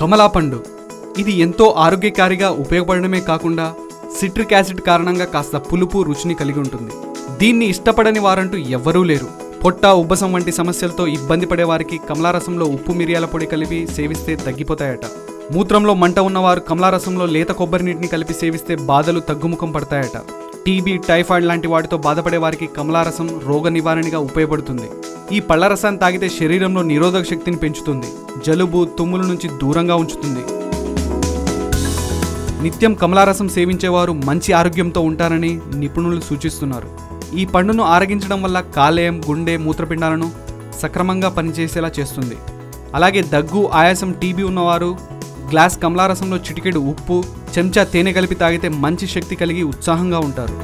కమలాపండు ఇది ఎంతో ఆరోగ్యకారిగా ఉపయోగపడడమే కాకుండా సిట్రిక్ యాసిడ్ కారణంగా కాస్త పులుపు రుచిని కలిగి ఉంటుంది. దీన్ని ఇష్టపడని వారంటూ ఎవ్వరూ లేరు. పొట్ట ఉబ్బసం వంటి సమస్యలతో ఇబ్బంది పడే వారికి కమలారసంలో ఉప్పు మిరియాల పొడి కలిపి సేవిస్తే తగ్గిపోతాయట. మూత్రంలో మంట ఉన్నవారు కమలారసంలో లేత కొబ్బరి నీటిని కలిపి సేవిస్తే బాధలు తగ్గుముఖం పడతాయట. టీబీ టైఫాయిడ్ లాంటి వాటితో బాధపడే వారికి కమలారసం రోగ నివారణగా ఉపయోగపడుతుంది. ఈ పళ్ళ రసాన్ని తాగితే శరీరంలో నిరోధక శక్తిని పెంచుతుంది. జలుబు తుమ్ముల నుంచి దూరంగా ఉంచుతుంది. నిత్యం కమలారసం సేవించేవారు మంచి ఆరోగ్యంతో ఉంటారని నిపుణులు సూచిస్తున్నారు. ఈ పండును ఆరగించడం వల్ల కాలేయం గుండె మూత్రపిండాలను సక్రమంగా పనిచేసేలా చేస్తుంది. అలాగే దగ్గు ఆయాసం టీబీ ఉన్నవారు గ్లాస్ కమలారసంలో చిటికెడు ఉప్పు చెంచా తేనె కలిపి తాగితే మంచి శక్తి కలిగి ఉత్సాహంగా ఉంటారు.